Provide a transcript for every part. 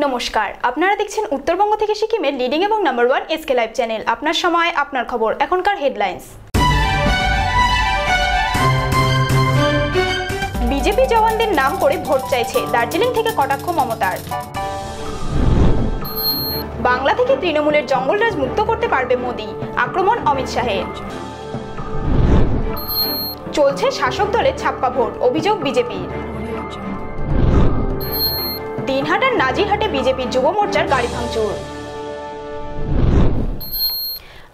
নমস্কার। আপনারা দেখছেন উত্তরবঙ্গ থেকে সিকিমের লিডিং এবং number one SK live channel আপনার সময়, আপনার খবর, এখনকার হেডলাইন্স বিজেপি জওয়ানদের নাম করে ভোট চাইছে দার্জিলিং থেকে কটাক্ষ মমতার। বাংলা থেকে তৃণমূলের জঙ্গলরাজ মুক্ত করতে পারবে মোদি, আক্রমণ অমিত শাহের চলছে শাসক দলের ছাপ্পা ভোট, অভিযোগ বিজেপির দিনহাটার নাজিরহাটে বিজেপির যুব মোর্চার গাড়ি ভাঙচুর।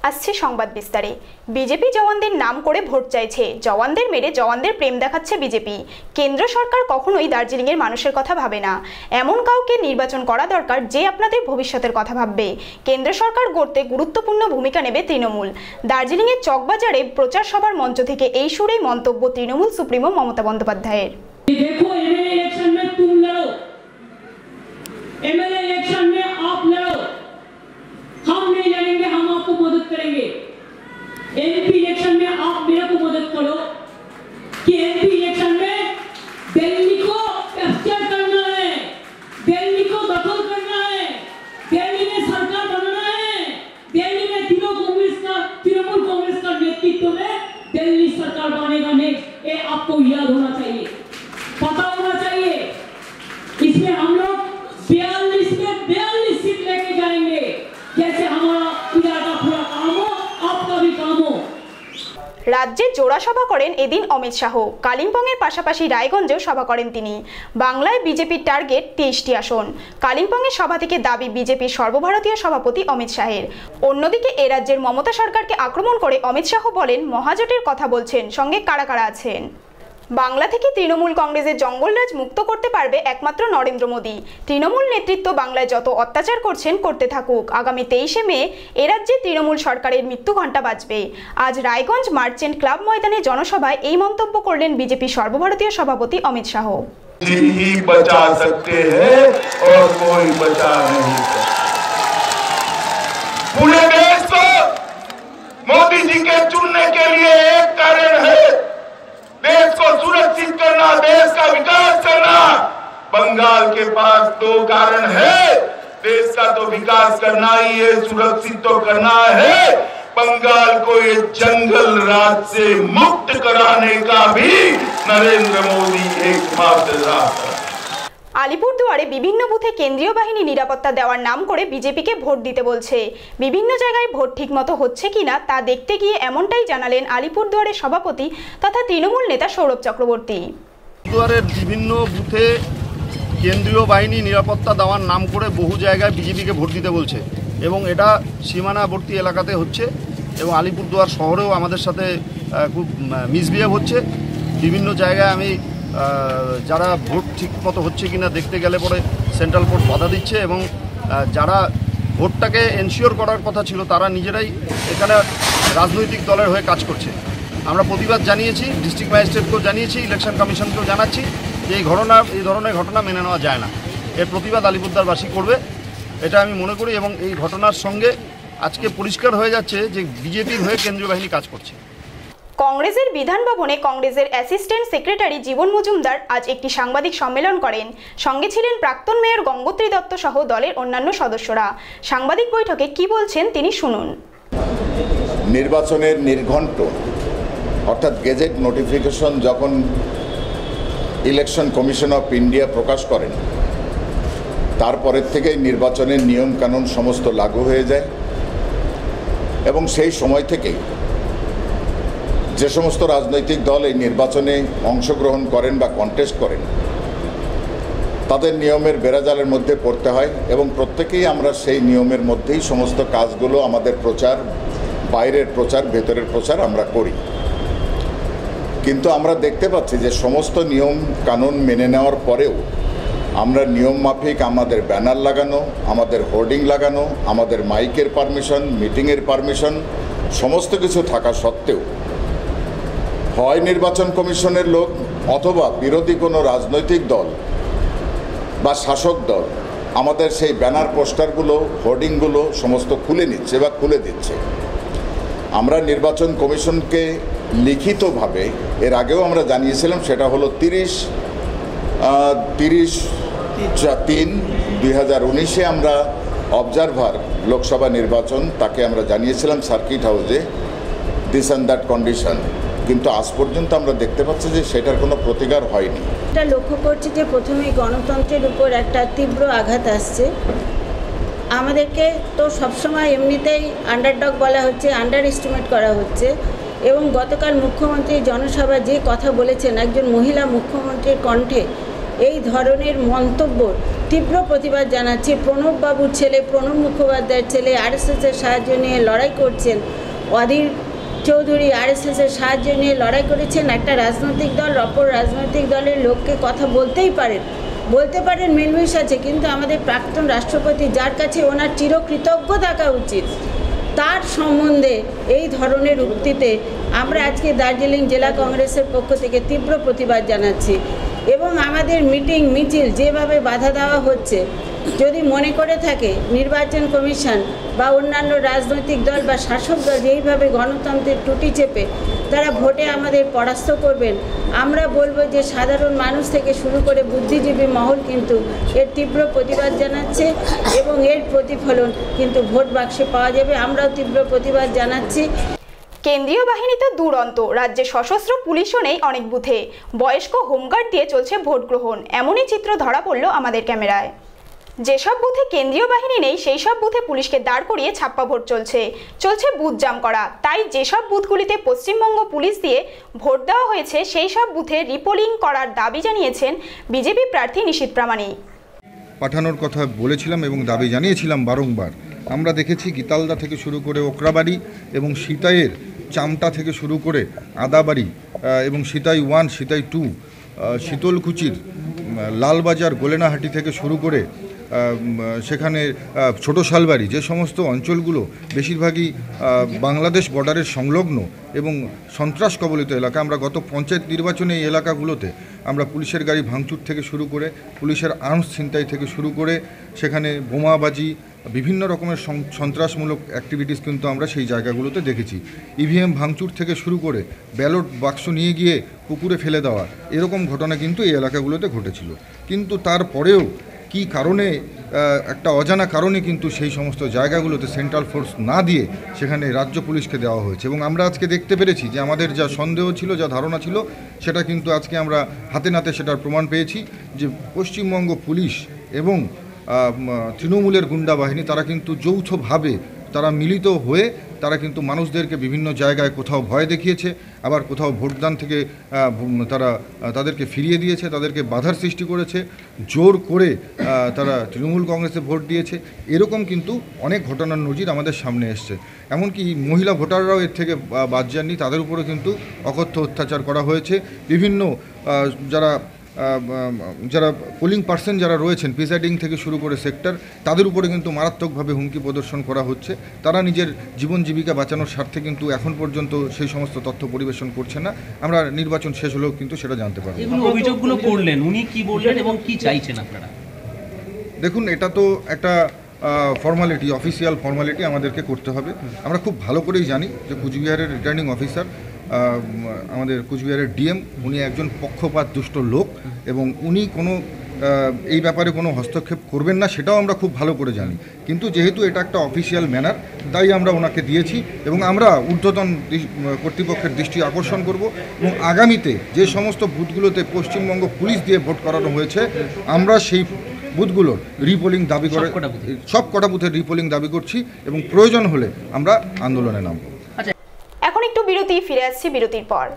আসছে সংবাদ বিস্তারে। বিজেপি জওয়ানদের নাম করে ভোট চাইছে। জওয়ানদের মেরে জওয়ানদের প্রেম দেখাচ্ছে বিজেপি। কেন্দ্র সরকার কখনোই দার্জিলিংয়ের মানুষের কথা ভাবে না। এমন কাউকে নির্বাচন করা দরকার যে আপনাদের ভবিষ্যতের কথা ভাববে। কেন্দ্র সরকার গড়তে গুরুত্বপূর্ণ ভূমিকা নেবে তৃণমূল। দার্জিলিংয়ের চকবাজারে প্রচার সভার মঞ্চ থেকে এই সুরেই মন্তব্য তৃণমূল সুপ্রিমো মমতা বন্দ্যোপাধ্যায়ের। देखो एमएलए इलेक्शन में आप लड़ो। हम नहीं लड़ेंगे, हम आपको मदद करेंगे। एमपी इलेक्शन में आप मेरे को मदद करो कि एमपी इलेक्शन में दिल्ली को कैप्चर करना है। दिल्ली को दखल करना है। दिल्ली में सरकार बनाना है। दिल्ली में तीनों कांग्रेस का, तृणमूल कांग्रेस का नेतृत्व में दिल्ली सरकार बनेगा नहीं। ये आपको याद होना चाहिए। রাজ্যে জোড়া সভা করেন এদিন অমিত শাহ। কালিম্পংয়ের পাশাপাশি রায়গঞ্জেও সভা করেন তিনি। বাংলায় বিজেপির টার্গেট তেইশটি আসন। কালিম্পংয়ের সভা থেকে দাবি বিজেপির সর্বভারতীয় সভাপতি অমিত শাহের। অন্যদিকে এ রাজ্যের মমতা সরকারকে আক্রমণ করে অমিত শাহ বলেন, মহাজোটের কথা বলছেন, সঙ্গে কারা কারা আছেন? বাংলা থেকে তৃণমূল কংগ্রেসের জঙ্গলরাজ মুক্ত করতে পারবে একমাত্র নরেন্দ্র মোদী তৃণমূল নেতৃত্ব বাংলায় যত অত্যাচার করছেন করতে থাকুক আগামী তেইশে মে এ রাজ্যে তৃণমূল সরকারের মৃত্যু ঘণ্টা বাজবে আজ রায়গঞ্জ মার্চেন্ট ক্লাব ময়দানে জনসভায় এই মন্তব্য করলেন বিজেপি সর্বভারতীয় সভাপতি অমিত শাহ ही बचा सकते हैं और कोई बचा नहीं सकता पूरे देश को मोदी जी के चुनने के लिए एक कारण है देश को सुरक्षित करना, देश का विकास करना। बंगाल के पास दो कारण है। देश का तो विकास करना ही है, सुरक्षित तो करना है। बंगाल को ये जंगल राज से मुक्त कराने का भी नरेंद्र मोदी एकमात्र रास्ता আলিপুরদুয়ারে বিভিন্ন বুথে কেন্দ্রীয় বাহিনী নিরাপত্তা দেওয়ার নাম করে বিজেপিকে ভোট দিতে বলছে। বিভিন্ন জায়গায় ভোট ঠিকমতো হচ্ছে কিনা তা দেখতে গিয়ে এমনটাই জানালেন আলিপুরদুয়ারের সভাপতি তথা তৃণমূল নেতা সৌরভ চক্রবর্তী। দুয়ারের বিভিন্ন বুথে কেন্দ্রীয় বাহিনী নিরাপত্তা দেওয়ার নাম করে বহু জায়গায় বিজেপিকে ভোট দিতে বলছে এবং এটা সীমানাবর্তী এলাকাতে হচ্ছে এবং আলিপুরদুয়ার শহরেও আমাদের সাথে খুব মিসবিহেভ হচ্ছে। বিভিন্ন জায়গায় আমি যারা ভোট ঠিক মতো হচ্ছে কিনা দেখতে গেলে পরে সেন্ট্রাল কোর্ট বাধা দিচ্ছে এবং যারা ভোটটাকে এনশিওর করার কথা ছিল তারা নিজেরাই এখানে রাজনৈতিক দলের হয়ে কাজ করছে। আমরা প্রতিবাদ জানিয়েছি ডিস্ট্রিক্ট ম্যাজিস্ট্রেটকেও জানিয়েছি ইলেকশন কমিশনকেও জানাচ্ছি যে এই ঘটনা, এই ধরনের ঘটনা মেনে নেওয়া যায় না। এর প্রতিবাদ আলিপুরদারবাসী করবে, এটা আমি মনে করি এবং এই ঘটনার সঙ্গে আজকে পরিষ্কার হয়ে যাচ্ছে যে বিজেপির হয়ে কেন্দ্রীয় বাহিনী কাজ করছে। কংগ্রেসের বিধান ভবনে কংগ্রেসের অ্যাসিস্ট্যান্ট সেক্রেটারি জীবন মজুমদার আজ একটি সাংবাদিক সম্মেলন করেন। সঙ্গে ছিলেন প্রাক্তন মেয়র গঙ্গোত্রী দত্ত সহ দলের অন্যান্য সদস্যরা। সাংবাদিক বৈঠকে কি বলছেন তিনি শুনুন। নির্বাচনের নির্ঘণ্ট, অর্থাৎ গেজেট নোটিফিকেশন যখন ইলেকশন কমিশন অফ ইন্ডিয়া প্রকাশ করেন, তারপরের থেকেই নির্বাচনের নিয়ম কানুন সমস্ত লাগু হয়ে যায়। এবং সেই সময় থেকেই যে সমস্ত রাজনৈতিক দল এই নির্বাচনে অংশগ্রহণ করেন বা কন্টেস্ট করেন, তাদের নিয়মের বেড়াজালের মধ্যে পড়তে হয় এবং প্রত্যেকেই আমরা সেই নিয়মের মধ্যেই সমস্ত কাজগুলো আমাদের প্রচার, বাইরের প্রচার, ভেতরের প্রচার আমরা করি। কিন্তু আমরা দেখতে পাচ্ছি যে সমস্ত নিয়ম কানুন মেনে নেওয়ার পরেও আমরা নিয়ম মাফিক আমাদের ব্যানার লাগানো, আমাদের হোর্ডিং লাগানো, আমাদের মাইকের পারমিশন, মিটিংয়ের পারমিশন, সমস্ত কিছু থাকা সত্ত্বেও হয় নির্বাচন কমিশনের লোক অথবা বিরোধী কোনো রাজনৈতিক দল বা শাসক দল, আমাদের সেই ব্যানার, পোস্টারগুলো, হোর্ডিংগুলো সমস্ত খুলে নিচ্ছে বা খুলে দিচ্ছে। আমরা নির্বাচন কমিশনকে লিখিতভাবে, এর আগেও আমরা জানিয়েছিলাম, সেটা হলো তিরিশ তিরিশ তিন দুই হাজার উনিশে আমরা অবজারভার লোকসভা নির্বাচন, তাকে আমরা জানিয়েছিলাম সার্কিট হাউসে দিস অ্যান্ড দ্যাট কন্ডিশন কিন্তু আজ পর্যন্ত আমরা দেখতে পাচ্ছি যে সেটার কোনো প্রতিকার হয়নি। এটা লক্ষ্য করছি যে প্রথমে গণতন্ত্রের উপর একটা তীব্র আঘাত আসছে। আমাদেরকে তো সবসময় এমনিতেই আন্ডারডগ বলা হচ্ছে আন্ডার এস্টিমেট করা হচ্ছে এবং গতকাল মুখ্যমন্ত্রী জনসভা যে কথা বলেছেন, একজন মহিলা মুখ্যমন্ত্রীর কণ্ঠে এই ধরনের মন্তব্য, তীব্র প্রতিবাদ জানাচ্ছি। প্রণববাবুর ছেলে, প্রণব মুখোপাধ্যায়ের ছেলে, আরএসএসের সাহায্য নিয়ে লড়াই করছেন অধীর চৌধুরী আর এস আরএসএসের সাহায্য নিয়ে লড়াই করেছেন একটা রাজনৈতিক দল, অপর রাজনৈতিক দলের লোককে কথা বলতেই পারেন। বলতে পারেন মিলমিশ আছে, কিন্তু আমাদের প্রাক্তন রাষ্ট্রপতি যার কাছে ওনার চিরকৃতজ্ঞ থাকা উচিত, তার সম্বন্ধে এই ধরনের উক্তিতে আমরা আজকে দার্জিলিং জেলা কংগ্রেসের পক্ষ থেকে তীব্র প্রতিবাদ জানাচ্ছি এবং আমাদের মিটিং, মিছিল যেভাবে বাধা দেওয়া হচ্ছে যদি মনে করে থাকে নির্বাচন কমিশন বা অন্যান্য রাজনৈতিক দল বা শাসক দল যেইভাবে গণতন্ত্রের টুটি চেপে তারা ভোটে আমাদের পরাস্ত করবেন, আমরা বলব যে সাধারণ মানুষ থেকে শুরু করে বুদ্ধিজীবী মহল কিন্তু এর তীব্র প্রতিবাদ জানাচ্ছে এবং এর প্রতিফলন কিন্তু ভোট বাক্সে পাওয়া যাবে। আমরাও তীব্র প্রতিবাদ জানাচ্ছি। কেন্দ্রীয় বাহিনী তো দুরন্ত, রাজ্যে সশস্ত্র পুলিশও নেই অনেক বুথে। বয়স্ক হোমগার্ড দিয়ে চলছে ভোট গ্রহণ, এমনই চিত্র ধরা পড়ল আমাদের ক্যামেরায়। যেসব বুথে কেন্দ্রীয় বাহিনী নেই সেই সব বুথে পুলিশকে দাঁড় করিয়ে ছাপ্পা ভোট চলছে। চলছে বুথ জাম করা। তাই যেসব বুথগুলিতে পশ্চিমবঙ্গ পুলিশ দিয়ে ভোট দেওয়া হয়েছে সেই সব বুথে রিপোলিং করার দাবি জানিয়েছেন বিজেপি প্রার্থী নিশীত প্রামাণিক। পাঠানোর কথা বলেছিলাম এবং দাবি জানিয়েছিলাম বারংবার। আমরা দেখেছি গীতালদা থেকে শুরু করে ওকরাবাড়ি এবং সীতাইয়ের, চামটা থেকে শুরু করে আদাবাড়ি এবং সীতাই ওয়ান, সীতাই টু শীতলকুচির লালবাজার, গোলেনাহাটি থেকে শুরু করে সেখানে ছোট শালবাড়ি, যে সমস্ত অঞ্চলগুলো বেশিরভাগই বাংলাদেশ বর্ডারের সংলগ্ন এবং সন্ত্রাস কবলিত এলাকা। আমরা গত পঞ্চায়েত নির্বাচনে এই এলাকাগুলোতে আমরা পুলিশের গাড়ি ভাঙচুর থেকে শুরু করে, পুলিশের আর্মস ছিনতাই থেকে শুরু করে, সেখানে বোমাবাজি, বিভিন্ন রকমের সন্ত্রাসমূলক অ্যাক্টিভিটিস কিন্তু আমরা সেই জায়গাগুলোতে দেখেছি। ইভিএম ভাঙচুর থেকে শুরু করে ব্যালট বাক্স নিয়ে গিয়ে পুকুরে ফেলে দেওয়া, এরকম ঘটনা কিন্তু এই এলাকাগুলোতে ঘটেছিল। কিন্তু তারপরেও কি কারণে একটা অজানা কারণে কিন্তু সেই সমস্ত জায়গাগুলোতে সেন্ট্রাল ফোর্স না দিয়ে সেখানে রাজ্য পুলিশকে দেওয়া হয়েছে। এবং আমরা আজকে দেখতে পেরেছি যে আমাদের যা সন্দেহ ছিল, যা ধারণা ছিল, সেটা কিন্তু আজকে আমরা হাতে নাতে সেটার প্রমাণ পেয়েছি যে পশ্চিমবঙ্গ পুলিশ এবং তৃণমূলের গুন্ডা বাহিনী, তারা কিন্তু যৌথভাবে তারা মিলিত হয়ে তারা কিন্তু মানুষদেরকে বিভিন্ন জায়গায় কোথাও ভয় দেখিয়েছে, আবার কোথাও ভোটদান থেকে তারা তাদেরকে ফিরিয়ে দিয়েছে, তাদেরকে বাধার সৃষ্টি করেছে, জোর করে তারা তৃণমূল কংগ্রেসে ভোট দিয়েছে। এরকম কিন্তু অনেক ঘটনার নজির আমাদের সামনে এসছে। এমনকি মহিলা ভোটাররাও এর থেকে বাদ যাননি। তাদের উপরে কিন্তু অকথ্য অত্যাচার করা হয়েছে। বিভিন্ন যারা যারা পোলিং পার্সন যারা রয়েছেন প্রিসাইডিং থেকে শুরু করে সেক্টর তাদের উপরে কিন্তু মারাত্মকভাবে হুমকি প্রদর্শন করা হচ্ছে। তারা নিজের জীবন জীবিকা বাঁচানোর স্বার্থে কিন্তু এখন পর্যন্ত সেই সমস্ত তথ্য পরিবেশন করছে না। আমরা নির্বাচন শেষ হলেও কিন্তু সেটা জানতে পারব। অভিযোগগুলো করলেন উনি কি বললেন এবং কি চাইছেন আপনারা? দেখুন এটা তো একটা ফর্মালিটি অফিসিয়াল ফর্মালিটি আমাদেরকে করতে হবে। আমরা খুব ভালো করেই জানি যে কুচবিহারের রিটার্নিং অফিসার আমাদের কুচবিহারের ডিএম উনি একজন পক্ষপাত দুষ্ট লোক এবং উনি কোনো এই ব্যাপারে কোনো হস্তক্ষেপ করবেন না সেটাও আমরা খুব ভালো করে জানি। কিন্তু যেহেতু এটা একটা অফিসিয়াল ম্যানার তাই আমরা ওনাকে দিয়েছি এবং আমরা ঊর্ধ্বতন কর্তৃপক্ষের দৃষ্টি আকর্ষণ করব এবং আগামীতে যে সমস্ত বুথগুলোতে পশ্চিমবঙ্গ পুলিশ দিয়ে ভোট করানো হয়েছে আমরা সেই বুথগুলোর রিপোলিং দাবি করে সব কটা বুথের রিপোলিং দাবি করছি এবং প্রয়োজন হলে আমরা আন্দোলনে নামব। বিরতি ফিরে আসছি বিরতির পর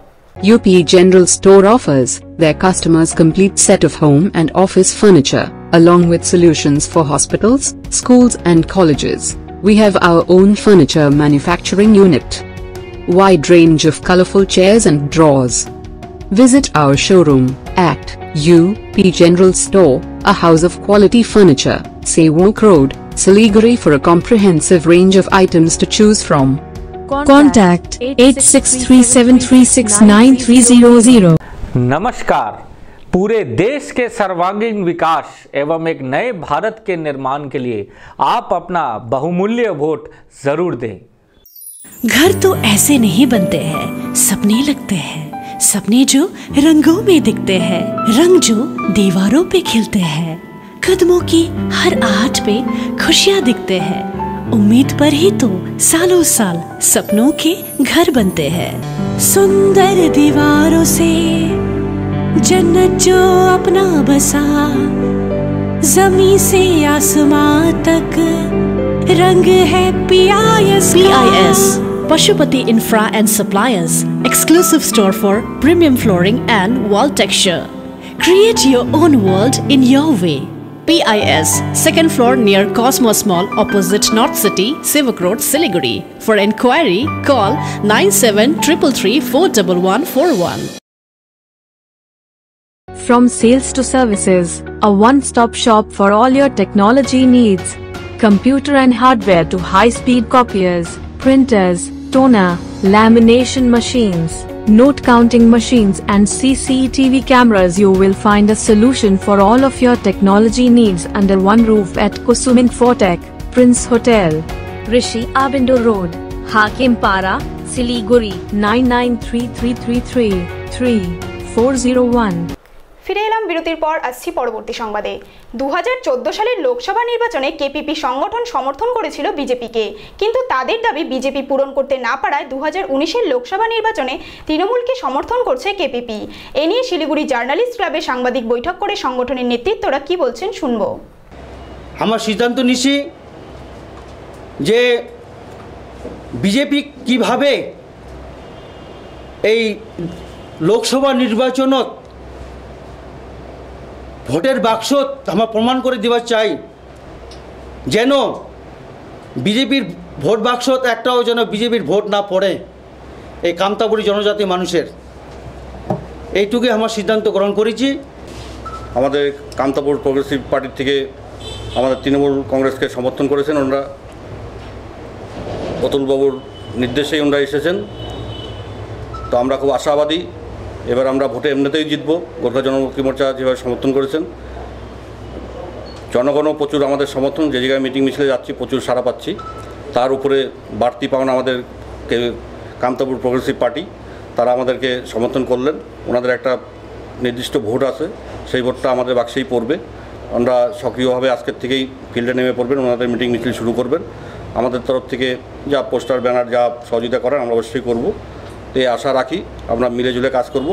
UP General Store offers their customers complete set of home and office furniture, along with solutions for hospitals, schools and colleges. We have our own furniture manufacturing unit. Wide range of colorful chairs and drawers. Visit our showroom at UP General Store, a house of quality furniture, Sewalk Road, Siliguri for a comprehensive range of items to choose from. Contact 8637369300. नमस्कार। पूरे देश के सर्वांगीण विकास एवं एक नए भारत के निर्माण के लिए आप अपना बहुमूल्य वोट ज़रूर दें। घर तो ऐसे नहीं बनते हैं सपने लगते हैं। सपने जो रंगों में दिखते हैं रंग जो दीवारों पे खिलते हैं। कदमों की हर आहट पे खुशियाँ दिखते हैं। उम्मीद पर ही तो सालों साल सपनों के घर बनते हैं। सुंदर दीवारों से जन्नत जो अपना बसा जमी से आसमां तक रंग है P I S P I S Pashupati infra and suppliers exclusive store for premium flooring and wall texture create your own world in your way PIS, second floor near Cosmos Mall opposite North City, Sivak Road, Siliguri. For inquiry, call 9733341141. From sales to services, a one-stop shop for all your technology needs. Computer and hardware to high-speed copiers, printers, toner, lamination machines, note counting machines and CCTV cameras you will find a solution for all of your technology needs under one roof at Kusum Infotech, Prince Hotel, Rishi Abindo Road, Hakim Para, Siliguri 993333 3401. ফিরে এলাম বিরতির পর আসছি পরবর্তী সংবাদে। দু হাজার চোদ্দ সালের লোকসভা নির্বাচনে কেপিপি সংগঠন সমর্থন করেছিল বিজেপিকে। কিন্তু তাদের দাবি বিজেপি পূরণ করতে না পারায় দু হাজার লোকসভা নির্বাচনে তৃণমূলকে সমর্থন করছে কেপিপি। এ নিয়ে শিলিগুড়ি জার্নালিস্ট ক্লাবে সাংবাদিক বৈঠক করে সংগঠনের নেতৃত্বরা কি বলছেন শুনব। আমার সিদ্ধান্ত নিছি যে বিজেপি কীভাবে এই লোকসভা নির্বাচনত ভোটের বাক্স আমরা প্রমাণ করে দেওয়া চাই। যেন বিজেপির ভোট বাক্স একটাও যেন বিজেপির ভোট না পড়ে এই কামতাপুরি জনজাতি মানুষের। এইটুকুই আমার সিদ্ধান্ত গ্রহণ করেছি। আমাদের কামতাপুর প্রগ্রেসিভ পার্টির থেকে আমাদের তৃণমূল কংগ্রেসকে সমর্থন করেছেন ওনারা। অতুলবাবুর নির্দেশেই ওনারা এসেছেন। তো আমরা খুব আশাবাদী এবার আমরা ভোটে এমনিতেই জিতব। গোর্খা জনমুক্তি মোর্চা যেভাবে সমর্থন করেছেন। জনগণও প্রচুর আমাদের সমর্থন, যে জায়গায় মিটিং মিছিলে যাচ্ছি প্রচুর সাড়া পাচ্ছি। তার উপরে বাড়তি পাওনা আমাদের কামতাপুর প্রগ্রেসিভ পার্টি তারা আমাদেরকে সমর্থন করলেন। ওনাদের একটা নির্দিষ্ট ভোট আছে, সেই ভোটটা আমাদের বাক্সেই পড়বে। আমরা সক্রিয়ভাবে আজকের থেকেই ফিল্ডে নেমে পড়বেন, ওনাদের মিটিং মিছিল শুরু করবেন। আমাদের তরফ থেকে যা পোস্টার, ব্যানার, যা সহযোগিতা করেন আমরা অবশ্যই করব। এই আশা রাখি আমরা মিলেজুলে কাজ করব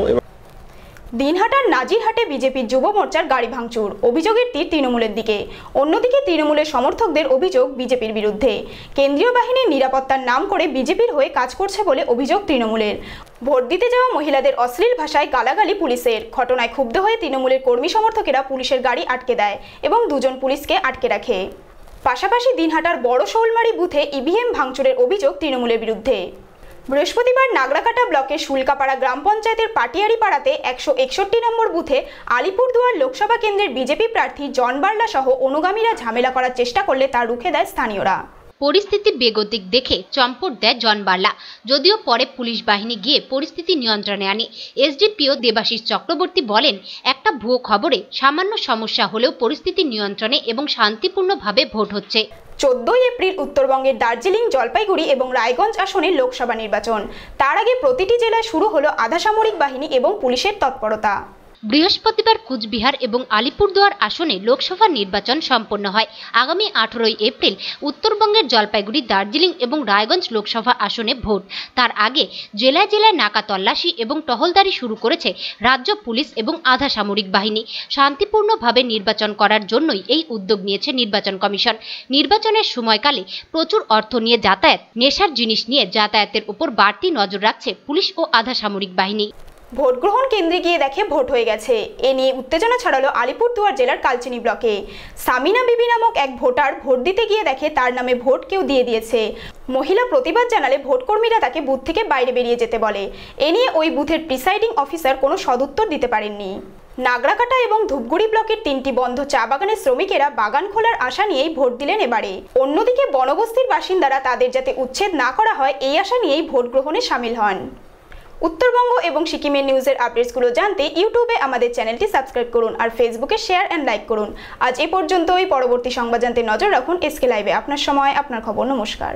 দিনহাটার নাজিরহাটে বিজেপির যুব মোর্চার গাড়ি ভাঙচুর, অভিযোগের তীর তৃণমূলের দিকে। অন্যদিকে তৃণমূলের সমর্থকদের অভিযোগ বিজেপির বিরুদ্ধে। কেন্দ্রীয় বাহিনীর নিরাপত্তার নাম করে বিজেপির হয়ে কাজ করছে বলে অভিযোগ তৃণমূলের। ভোট দিতে যাওয়া মহিলাদের অশ্লীল ভাষায় গালাগালি পুলিশের। ঘটনায় ক্ষুব্ধ হয়ে তৃণমূলের কর্মী সমর্থকেরা পুলিশের গাড়ি আটকে দেয় এবং দুজন পুলিশকে আটকে রাখে। পাশাপাশি দিনহাটার বড় শৌলমারি বুথে ইভিএম ভাঙচুরের অভিযোগ তৃণমূলের বিরুদ্ধে। বৃহস্পতিবার নাগরাকাটা ব্লকের শুল্কাপাড়া গ্রাম পঞ্চায়েতের পাটিয়ারি পাড়াতে একশো একষট্টি নম্বর বুথে আলিপুরদুয়ার লোকসভা কেন্দ্রের বিজেপি প্রার্থী জন বার্লা সহ অনুগামীরা ঝামেলা করার চেষ্টা করলে তা রুখে দেয় স্থানীয়রা। পরিস্থিতি বেগতিক দেখে চম্পট দেয় জন বার্লা। যদিও পরে পুলিশ বাহিনী গিয়ে পরিস্থিতি নিয়ন্ত্রণে আনে। এসডিপিও দেবাশিস চক্রবর্তী বলেন, একটা ভুয়ো খবরে সামান্য সমস্যা হলেও পরিস্থিতি নিয়ন্ত্রণে এবং শান্তিপূর্ণভাবে ভোট হচ্ছে। চোদ্দই এপ্রিল উত্তরবঙ্গের দার্জিলিং, জলপাইগুড়ি এবং রায়গঞ্জ আসনে লোকসভা নির্বাচন। তার আগে প্রতিটি জেলায় শুরু হলো আধা সামরিক বাহিনী এবং পুলিশের তৎপরতা। বৃহস্পতিবার কুচবিহার এবং আলিপুরদুয়ার আসনে লোকসভা নির্বাচন সম্পন্ন হয়। আগামী আঠারোই এপ্রিল উত্তরবঙ্গের জলপাইগুড়ি, দার্জিলিং এবং রায়গঞ্জ লোকসভা আসনে ভোট। তার আগে জেলায় জেলায় নাকা তল্লাশি এবং টহলদারি শুরু করেছে রাজ্য পুলিশ এবং আধা সামরিক বাহিনী। শান্তিপূর্ণভাবে নির্বাচন করার জন্যই এই উদ্যোগ নিয়েছে নির্বাচন কমিশন। নির্বাচনের সময়কালে প্রচুর অর্থ নিয়ে যাতায়াত, নেশার জিনিস নিয়ে যাতায়াতের উপর বাড়তি নজর রাখছে পুলিশ ও আধা সামরিক বাহিনী। ভোট গ্রহণ কেন্দ্রে গিয়ে দেখে ভোট হয়ে গেছে। এ নিয়ে উত্তেজনা ছড়ালো আলিপুরদুয়ার জেলার কালচিনি ব্লকে। সামিনা বিবি নামক এক ভোটার ভোট দিতে গিয়ে দেখে তার নামে ভোট কেউ দিয়ে দিয়েছে। মহিলা প্রতিবাদ জানালে ভোটকর্মীরা তাকে বুথ থেকে বাইরে বেরিয়ে যেতে বলে। এ নিয়ে ওই বুথের প্রিসাইডিং অফিসার কোনো সদুত্তর দিতে পারেননি। নাগরাকাটা এবং ধূপগুড়ি ব্লকের তিনটি বন্ধ চা বাগানের শ্রমিকেরা বাগান খোলার আশা নিয়েই ভোট দিলেন এবারে। অন্যদিকে বনবস্তির বাসিন্দারা তাদের যাতে উচ্ছেদ না করা হয়, এই আশা নিয়েই ভোট গ্রহণে সামিল হন। উত্তরবঙ্গ এবং সিকিমের নিউজের আপডেটসগুলো জানতে ইউটিউবে আমাদের চ্যানেলটি সাবস্ক্রাইব করুন আর ফেসবুকে শেয়ার অ্যান্ড লাইক করুন। আজ এ পর্যন্তই, পরবর্তী সংবাদ জানতে নজর রাখুন এসকে লাইভে। আপনার সময়, আপনার খবর, নমস্কার।